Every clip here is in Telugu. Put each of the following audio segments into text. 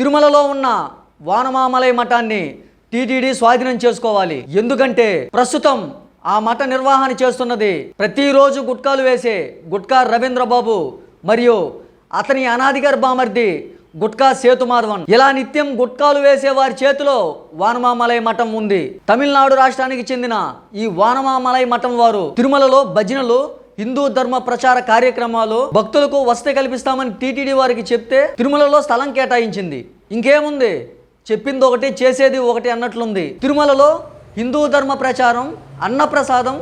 తిరుమలలో ఉన్న వానమామలై మఠాన్ని టీటీడీ స్వాధీనం చేసుకోవాలి. ఎందుకంటే ప్రస్తుతం ఆ మఠ నిర్వహణ చేస్తున్నది ప్రతిరోజు గుట్కాలు వేసే గుట్కా రవీంద్ర బాబు మరియు అతని అనాధికార బామర్ది గుట్కా సేతుమాధవన్. ఇలా నిత్యం గుట్కాలు వేసే వారి చేతిలో వానమామలై మఠం ఉంది. తమిళనాడు రాష్ట్రానికి చెందిన ఈ వానమామలై మఠం వారు తిరుమలలో భజనలు హిందూ ధర్మ ప్రచార కార్యక్రమాలు భక్తులకు వసతి కల్పిస్తామని టీటీడీ వారికి చెప్తే తిరుమలలో స్థలం కేటాయించింది. ఇంకేముంది? చెప్పింది ఒకటి చేసేది ఒకటి అన్నట్లుంది. తిరుమలలో హిందూ ధర్మ ప్రచారం అన్నప్రసాదం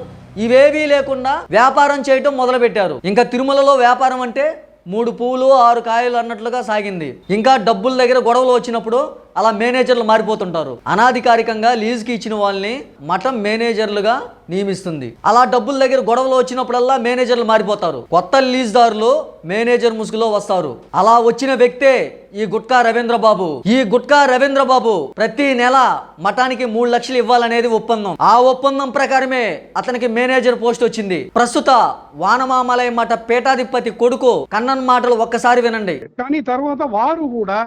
ఇవేవీ లేకుండా వ్యాపారం చేయటం మొదలుపెట్టారు. ఇంకా తిరుమలలో వ్యాపారం అంటే మూడు పువ్వులు ఆరు కాయలు అన్నట్లుగా సాగింది. ఇంకా డబ్బుల దగ్గర గొడవలు వచ్చినప్పుడు అలా మేనేజర్లు మారిపోతుంటారు. అనాధికారికంగా లీజుకి ఇచ్చిన వాళ్ళని మఠం మేనేజర్లుగా నియమిస్తుంది. అలా డబ్బుల దగ్గర గొడవలు వచ్చినప్పుడల్లా మేనేజర్లు మారిపోతారు. కొత్త లీజుదారులు మేనేజర్ ముసుగులో వస్తారు. అలా వచ్చిన వ్యక్తే ఈ గుట్కా రవీంద్ర బాబు ఈ గుట్కా రవీంద్ర బాబు ప్రతి నెల మఠానికి మూడు లక్షలు ఇవ్వాలనేది ఒప్పందం. ఆ ఒప్పందం ప్రకారమే అతనికి మేనేజర్ పోస్ట్ వచ్చింది. ప్రస్తుత వానమామలై మఠ పీఠాధిపతి కొడుకు కన్నన్ మాటలు ఒక్కసారి వినండి. కానీ తర్వాత వారు కూడా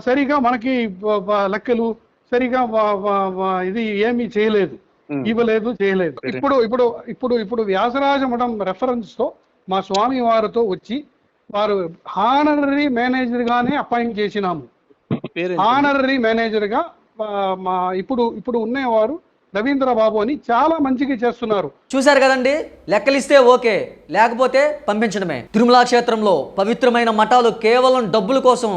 సరిగా మనకి లెక్కలు సరిగా వ- వ- వ- ఇది ఏమీ చేయలేదు. ఇవ్వలేదు చేయలేదు. ఇప్పుడు ఇప్పుడు ఇప్పుడు ఇప్పుడు వ్యాసరాజ మఠం రెఫరెన్స్తో మా స్వామి వారితో వచ్చి వారు హానరీ మేనేజర్ గానే అపాయింట్ చేసినాము. హానరీ మేనేజర్గా మా ఇప్పుడు ఇప్పుడు ఉన్నవారు రవీంద్ర బాబు అని చాలా మంచిగా చేస్తున్నారు. చూశారు కదండి? లెక్కలిస్తే ఓకే లేకపోతే పంపించడమే. తిరుమల క్షేత్రంలో పవిత్రమైన మఠాలు కేవలం డబ్బుల కోసం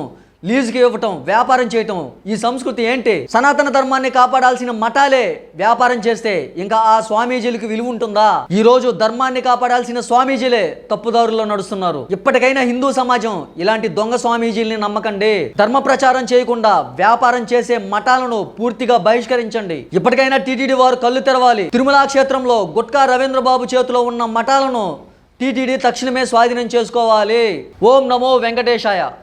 లీజుకి ఇవ్వటం వ్యాపారం చేయటం ఈ సంస్కృతి ఏంటి? సనాతన ధర్మాన్ని కాపాడాల్సిన మఠాలే వ్యాపారం చేస్తే ఇంకా ఆ స్వామీజీలకు విలువ ఉంటుందా? ఈ రోజు ధర్మాన్ని కాపాడాల్సిన స్వామీజీలే తప్పుదారుల్లో నడుస్తున్నారు. ఇప్పటికైనా హిందూ సమాజం ఇలాంటి దొంగ స్వామీజీల్ని నమ్మకండి. ధర్మ ప్రచారం చేయకుండా వ్యాపారం చేసే మఠాలను పూర్తిగా బహిష్కరించండి. ఇప్పటికైనా టీటీడీ వారు కళ్ళు తెరవాలి. తిరుమల క్షేత్రంలో గుట్కా రవీంద్ర బాబు చేతిలో ఉన్న మఠాలను టీటీడీ తక్షణమే స్వాధీనం చేసుకోవాలి. ఓం నమో వెంకటేశాయ.